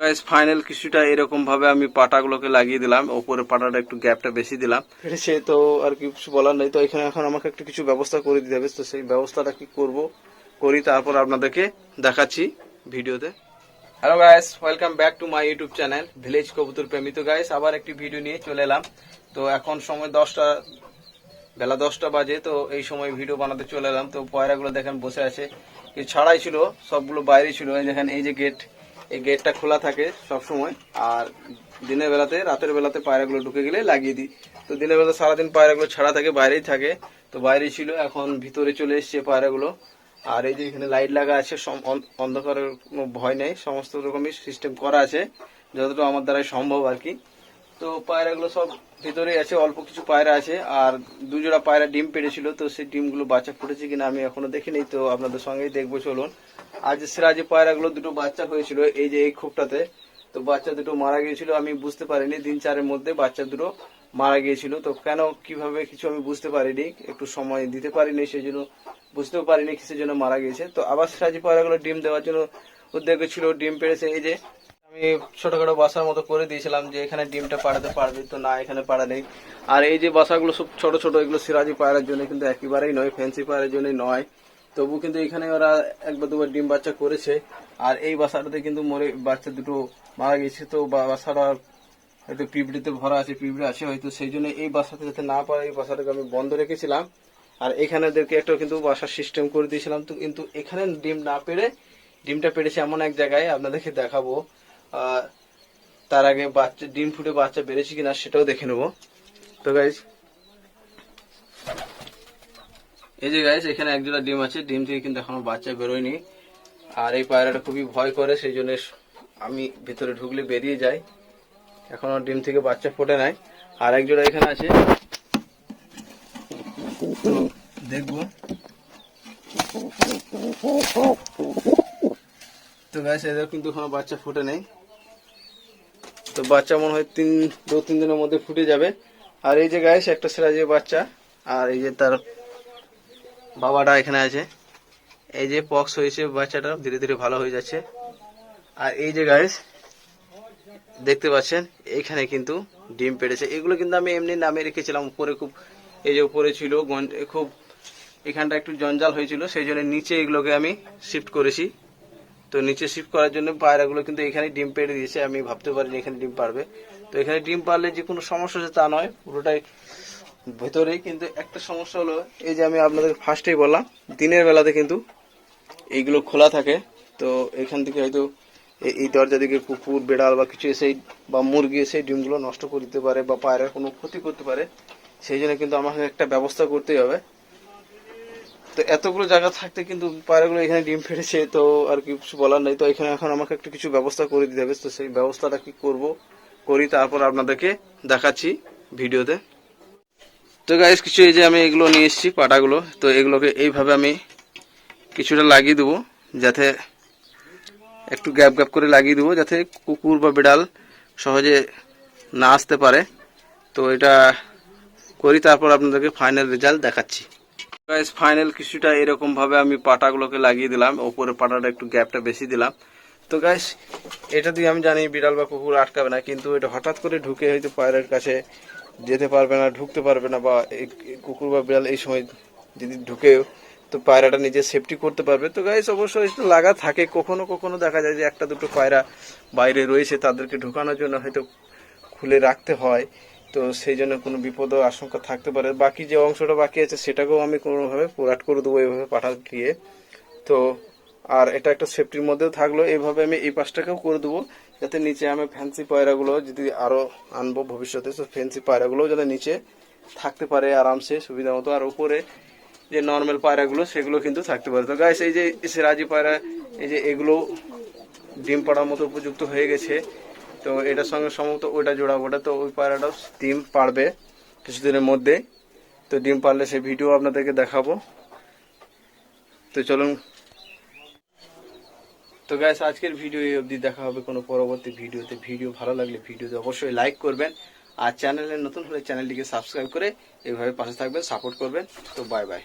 Guys final কিছুটা এরকম ভাবে আমি পাটাগুলোকে লাগিয়ে দিলাম। ওপরে পাটাটা একটু গ্যাপটা বেশি দিলাম। ফেটেছে তো আর কিছু বলার নেই। তো এখানে এখন আমাকে একটু কিছু ব্যবস্থা করে দিতে হবে। তো সেই ব্যবস্থাটা কি করব, করি, তারপর আপনাদেরকে দেখাচ্ছি ভিডিওতে। Hello guys welcome back to my YouTube channel village কবুতর প্রেমী তো গাইস আবার একটি ভিডিও নিয়ে চলে এলাম। তো এখন সময় দশটা, বেলা দশটা বাজে। তো এই সময় ভিডিও বানাতে চলে এলাম। তো পয়রাগুলো দেখেন বসে আছে। ছাড়াই ছিল, সবগুলো বাইরে ছিল। দেখেন, এই যে গেট এই গেটটা খোলা থাকে সব সময় আর দিনের বেলাতে, রাতের বেলাতে পায়রাগুলো ঢুকে গেলে লাগিয়ে দিই। তো দিনের বেলা সারাদিন পায়রাগুলো ছাড়া থাকে, বাইরেই থাকে। তো বাইরেই ছিল, এখন ভিতরে চলে এসছে পায়রাগুলো। আর এই যে এখানে লাইট লাগা আছে অন্ধকারের কোনো ভয় নেই, সমস্ত রকমই সিস্টেম করা আছে, যতটুকু আমার দ্বারাই সম্ভব আর কি। তো পায়রাগুলো সব ভিতরেই আছে, অল্প কিছু পায়রা আছে, আর দুজোড়া পায়রা ডিম পেড়েছিল, তো সেই ডিমগুলো বাচ্চা ফুটেছে কিনা আমি এখনও দেখিনি, তো আপনাদের সঙ্গেই দেখব, চলুন। আজ সিরাজি পায়রাগুলো দুটো বাচ্চা হয়েছিল এই যে এই খোপটাতে, তো বাচ্চা দুটো মারা গিয়েছিল, আমি বুঝতে পারিনি, দিন চারের মধ্যে বাচ্চা দুটো মারা গিয়েছিল, তো কেন, কীভাবে কিছু আমি বুঝতে পারিনি, একটু সময় দিতে পারিনি সেই জন্য বুঝতেও পারিনি কিসের জন্য মারা গিয়েছে, তো আবার সিরাজি পায়রাগুলো ডিম দেওয়ার জন্য উদ্যোগ ছিল, ডিম পেড়েছে, এই যে আমি ছোটখাটো বাসার মতো করে দিয়েছিলাম যে এখানে ডিমটা পাড়াতে পারবে তো না, এখানে পাড়া নেই। আর এই যে বাসাগুলো সব ছোট ছোট, এগুলো সিরাজি পায়রার জন্য কিন্তু একেবারেই নয়, ফ্যান্সি পায়রার জন্য নয়। তবু কিন্তু এখানে ওরা একবার দুবার ডিম বাচ্চা করেছে। আর এই বাসাটাতে কিন্তু মরে বাচ্চা দুটো মারা গেছে, তো বাসাটা হয়তো পিঁপড়িতে ভরা আছে, পিঁপড়ে আছে হয়তো। সেই জন্য এই বাসাতে যাতে না পারে, এই বাসাটাকে আমি বন্ধ রেখেছিলাম। আর এখানে ওদেরকে একটা কিন্তু বাসার সিস্টেম করে দিয়েছিলাম। তো কিন্তু এখানে ডিম না পেরে ডিমটা পেড়েছে এমন এক জায়গায় আপনাদেরকে দেখাবো। তার আগে বাচ্চা, ডিম ফুটে বাচ্চা বেড়েছে কিনা সেটাও দেখে নেব। তো গাইজ এই যে গাইজ এখানে এক জোড়া ডিম আছে। ডিম থেকে কিন্তু এখনও বাচ্চা বেরোয়নি। আর এই পায়রাটা খুবই ভয় করে, সেই জন্য আমি ভিতরে ঢুকলে বেরিয়ে যাই। এখনও ডিম থেকে বাচ্চা ফোটে নাই। আর এক জোড়া এখানে আছে। দেখব। তো গাইস এদের কিন্তু এখনও বাচ্চা ফুটে নেই। তো বাচ্চা মনে হয় তিন, দু, তিন দিনের মধ্যে ফুটে যাবে। আর এই যে গাইস একটা সেরা যে বাচ্চা, আর এই যে তার বাবাটা এখানে আছে। এই যে পক্স হয়েছে বাচ্চাটা, ধীরে ধীরে ভালো হয়ে যাচ্ছে। আর এই যে গাইস দেখতে পাচ্ছেন, এখানে কিন্তু ডিম পেড়েছে। এগুলো কিন্তু আমি এমনি নামে রেখেছিলাম, উপরে খুব, এই যে উপরে ছিল খুব, এখানটা একটু জঞ্জাল হয়েছিল, সেই জন্য নিচে এগুলোকে আমি শিফট করেছি। তো নিচে শিফট করার জন্য পায়রাগুলো কিন্তু এখানে ডিম পেড়ে দিয়েছে, আমি ভাবতে পারিনি এখানে ডিম পারবে। তো এখানে ডিম পারলে যে কোনো সমস্যা হচ্ছে তা নয়, পুরোটাই ভেতরেই। কিন্তু একটা সমস্যা হলো, এই যে আমি আপনাদের ফার্স্টেই বললাম, দিনের বেলাতে কিন্তু এইগুলো খোলা থাকে। তো এখান থেকে হয়তো এই- দরজা দিকে কুকুর বেড়াল বা কিছু এসে বা মুরগি এসে ডিমগুলো নষ্ট করে দিতে পারে বা পায়রার কোনো ক্ষতি করতে পারে। সেই জন্য কিন্তু আমাকে একটা ব্যবস্থা করতেই হবে। তো এতগুলো জায়গা থাকতে কিন্তু পায়রাগুলো এখানে ডিম ফেটেছে তো আর কিছু বলার নেই। তো এখানে এখন আমাকে একটু কিছু ব্যবস্থা করে দিতে হবে। তো সেই ব্যবস্থাটা কি করব, করি, তারপর আপনাদেরকে দেখাচ্ছি ভিডিওতে। তো গাইস কিছু এই যে আমি এগুলো নিয়ে এসেছি, পাটাগুলো। তো এগুলোকে এইভাবে আমি কিছুটা লাগিয়ে দেবো, যাতে একটু গ্যাপ গ্যাপ করে লাগিয়ে দেবো, যাতে কুকুর বা বিড়াল সহজে না আসতে পারে। তো এটা করি, তারপর আপনাদেরকে ফাইনাল রেজাল্ট দেখাচ্ছি। গাইস ফাইনাল কিছুটা এরকম ভাবে আমি পাটাগুলোকে লাগিয়ে দিলাম। ওপরে পাটাটা একটু গ্যাপটা বেশি দিলাম। তো গাইস এটা দিয়ে আমি জানি বিড়াল বা কুকুর আটকাবে না, কিন্তু এটা হঠাৎ করে ঢুকে হয়তো পায়রের কাছে যেতে পারবে না, ঢুকতে পারবে না, বা কুকুর বা বিড়াল এই সময় যদি ঢুকে, তো পায়রাটা নিজে সেফটি করতে পারবে। তো গাইস অবশ্যই লাগা থাকে। কখনো কখনো দেখা যায় যে একটা দুটো পায়রা বাইরে রয়েছে, তাদেরকে ঢুকানোর জন্য হয়তো খুলে রাখতে হয়। তো সেই জন্য কোনো বিপদ আশঙ্কা থাকতে পারে। বাকি যে অংশটা বাকি আছে, সেটাকেও আমি কোনোভাবে পুরাট করে দেবো এইভাবে পাঠা দিয়ে। তো, আর এটা একটা সেফটির মধ্যেও থাকল। এইভাবে আমি এই পাশটাকেও করে দেবো। যাতে নিচে আমি ফ্যান্সি পায়রাগুলো যদি আরও আনব ভবিষ্যতে, তো ফ্যান্সি পায়রাগুলোও যাতে নিচে থাকতে পারে আরামসে, সুবিধা মতো। আর উপরে যে নর্মাল পায়রাগুলো, সেগুলো কিন্তু থাকতে পারে। তো গাইস এই যে সিরাজি পায়রা, এই যে এগুলো ডিম পাড়ার মতো উপযুক্ত হয়ে গেছে। তো এটার সঙ্গে সম্ভবত ওইটা জোড়াবো ওটা তো ওই পায়রাটাও ডিম পারবে কিছুদিনের মধ্যে তো ডিম পারলে সেই ভিডিও আপনাদেরকে দেখাবো। তো চলুন। তো গ্যাস আজকের ভিডিও এই অবধি দেখা হবে কোনো পরবর্তী ভিডিওতে। ভিডিও ভালো লাগলে ভিডিওতে অবশ্যই লাইক করবেন আর চ্যানেলে নতুন হলে চ্যানেলটিকে সাবস্ক্রাইব করে এইভাবে পাশে থাকবেন সাপোর্ট করবেন। তো বাই বাই